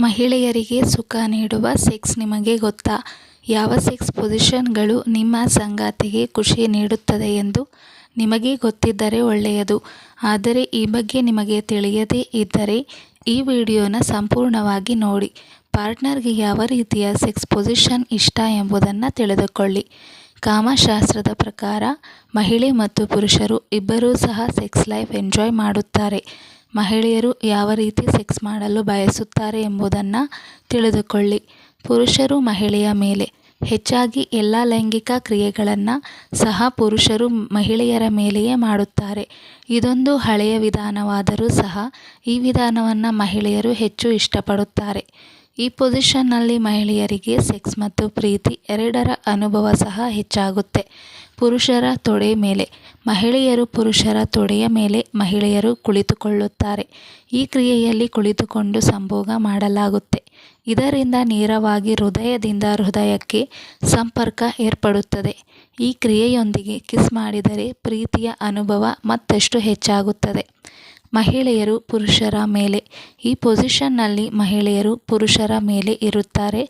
ಮಹಿಳೆಯರಿಗೆ ಸುಖ ನೀಡುವ ಸೆಕ್ಸ್ ನಿಮಗೆ ಗೊತ್ತಾ? ಯಾವ ಸೆಕ್ಸ್ ಪೊಸಿಷನ್ಗಳು ನಿಮ್ಮ ಸಂಗಾತಿಗೆ ಖುಷಿ ನೀಡುತ್ತದೆ ಎಂದು ನಿಮಗೆ ಗೊತ್ತಿದ್ದರೆ ಒಳ್ಳೆಯದು. ಆದರೆ ಈ ಬಗ್ಗೆ ನಿಮಗೆ ತಿಳಿಯದೇ ಇದ್ದರೆ ಈ ವಿಡಿಯೋನ ಸಂಪೂರ್ಣವಾಗಿ ನೋಡಿ. ಪಾರ್ಟ್ನರ್ಗೆ ಯಾವ ರೀತಿಯ ಸೆಕ್ಸ್ ಪೊಸಿಷನ್ ಇಷ್ಟ ಎಂಬುದನ್ನು ತಿಳಿದುಕೊಳ್ಳಿ. ಕಾಮಶಾಸ್ತ್ರದ ಪ್ರಕಾರ ಮಹಿಳೆ ಮತ್ತು ಪುರುಷರು ಇಬ್ಬರೂ ಸಹ ಸೆಕ್ಸ್ ಲೈಫ್ ಎಂಜಾಯ್ ಮಾಡುತ್ತಾರೆ. ಮಹಿಳೆಯರು ಯಾವ ರೀತಿ ಸೆಕ್ಸ್ ಮಾಡಲು ಬಯಸುತ್ತಾರೆ ಎಂಬುದನ್ನು ತಿಳಿದುಕೊಳ್ಳಿ. ಪುರುಷರು ಮಹಿಳೆಯ ಮೇಲೆ. ಹೆಚ್ಚಾಗಿ ಎಲ್ಲ ಲೈಂಗಿಕ ಕ್ರಿಯೆಗಳನ್ನು ಸಹ ಪುರುಷರು ಮಹಿಳೆಯರ ಮೇಲೆಯೇ ಮಾಡುತ್ತಾರೆ. ಇದೊಂದು ಹಳೆಯ ವಿಧಾನವಾದರೂ ಸಹ ಈ ವಿಧಾನವನ್ನು ಮಹಿಳೆಯರು ಹೆಚ್ಚು ಇಷ್ಟಪಡುತ್ತಾರೆ. ಈ ಪೊಸಿಷನ್ನಲ್ಲಿ ಮಹಿಳೆಯರಿಗೆ ಸೆಕ್ಸ್ ಮತ್ತು ಪ್ರೀತಿ ಎರಡರ ಅನುಭವ ಸಹ ಹೆಚ್ಚಾಗುತ್ತೆ. ಪುರುಷರ ತೊಡೆ ಮೇಲೆ, ಮಹಿಳೆಯರು ಪುರುಷರ ತೊಡೆಯ ಮೇಲೆ ಮಹಿಳೆಯರು ಕುಳಿತುಕೊಳ್ಳುತ್ತಾರೆ. ಈ ಕ್ರಿಯೆಯಲ್ಲಿ ಕುಳಿತುಕೊಂಡು ಸಂಭೋಗ ಮಾಡಲಾಗುತ್ತೆ. ಇದರಿಂದ ನೇರವಾಗಿ ಹೃದಯದಿಂದ ಹೃದಯಕ್ಕೆ ಸಂಪರ್ಕ ಏರ್ಪಡುತ್ತದೆ. ಈ ಕ್ರಿಯೆಯೊಂದಿಗೆ ಕಿಸ್ ಮಾಡಿದರೆ ಪ್ರೀತಿಯ ಅನುಭವ ಮತ್ತಷ್ಟು ಹೆಚ್ಚಾಗುತ್ತದೆ. ಮಹಿಳೆಯರು ಪುರುಷರ ಮೇಲೆ. ಈ ಪೊಸಿಷನ್ನಲ್ಲಿ ಮಹಿಳೆಯರು ಪುರುಷರ ಮೇಲೆ ಇರುತ್ತಾರೆ.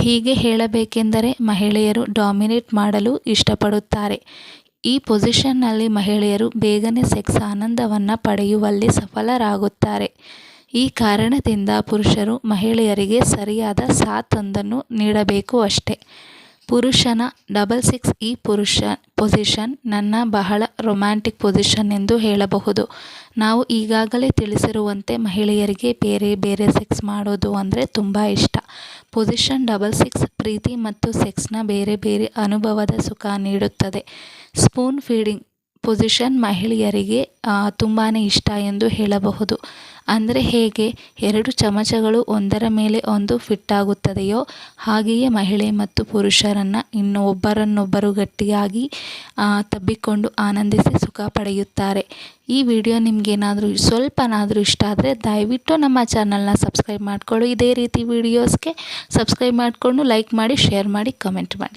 ಹೀಗೆ ಹೇಳಬೇಕೆಂದರೆ ಮಹಿಳೆಯರು ಡಾಮಿನೇಟ್ ಮಾಡಲು ಇಷ್ಟಪಡುತ್ತಾರೆ. ಈ ಪೊಸಿಷನ್ನಲ್ಲಿ ಮಹಿಳೆಯರು ಬೇಗನೆ ಸೆಕ್ಸ್ ಆನಂದವನ್ನು ಪಡೆಯುವಲ್ಲಿ ಸಫಲರಾಗುತ್ತಾರೆ. ಈ ಕಾರಣದಿಂದ ಪುರುಷರು ಮಹಿಳೆಯರಿಗೆ ಸರಿಯಾದ ಸಾಥೊಂದನ್ನು ನೀಡಬೇಕು ಅಷ್ಟೇ. ಪುರುಷನ ಡಬಲ್ ಸಿಕ್ಸ್ ಈ ಪುರುಷ ಪೊಸಿಷನ್ ನನ್ನ ಬಹಳ ರೊಮ್ಯಾಂಟಿಕ್ ಪೊಸಿಷನ್ ಎಂದು ಹೇಳಬಹುದು. ನಾವು ಈಗಾಗಲೇ ತಿಳಿಸಿರುವಂತೆ ಮಹಿಳೆಯರಿಗೆ ಬೇರೆ ಬೇರೆ ಸೆಕ್ಸ್ ಮಾಡೋದು ಅಂದರೆ ತುಂಬ ಇಷ್ಟ. ಪೊಸಿಷನ್ ಡಬಲ್ ಸಿಕ್ಸ್ ಪ್ರೀತಿ ಮತ್ತು ಸೆಕ್ಸ್ನ ಬೇರೆ ಬೇರೆ ಅನುಭವದ ಸುಖ ನೀಡುತ್ತದೆ. ಸ್ಪೂನ್ ಫೀಡಿಂಗ್ ಪೊಸಿಷನ್ ಮಹಿಳೆಯರಿಗೆ ತುಂಬಾ ಇಷ್ಟ ಎಂದು ಹೇಳಬಹುದು. ಅಂದರೆ ಹೇಗೆ? ಎರಡು ಚಮಚಗಳು ಒಂದರ ಮೇಲೆ ಒಂದು ಫಿಟ್ ಆಗುತ್ತದೆಯೋ, ಹಾಗೆಯೇ ಮಹಿಳೆ ಮತ್ತು ಪುರುಷರನ್ನು ಇನ್ನು ಒಬ್ಬರನ್ನೊಬ್ಬರು ಗಟ್ಟಿಯಾಗಿ ತಬ್ಬಿಕೊಂಡು ಆನಂದಿಸಿ ಸುಖ ಪಡೆಯುತ್ತಾರೆ. ಈ ವಿಡಿಯೋ ನಿಮಗೇನಾದರೂ ಸ್ವಲ್ಪನಾದರೂ ಇಷ್ಟ ಆದರೆ ದಯವಿಟ್ಟು ನಮ್ಮ ಚಾನಲ್ನ ಸಬ್ಸ್ಕ್ರೈಬ್ ಮಾಡಿಕೊಳ್ಳಿ. ಇದೇ ರೀತಿ ವಿಡಿಯೋಸ್ಗೆ ಸಬ್ಸ್ಕ್ರೈಬ್ ಮಾಡಿಕೊಂಡು ಲೈಕ್ ಮಾಡಿ ಶೇರ್ ಮಾಡಿ ಕಮೆಂಟ್ ಮಾಡಿ.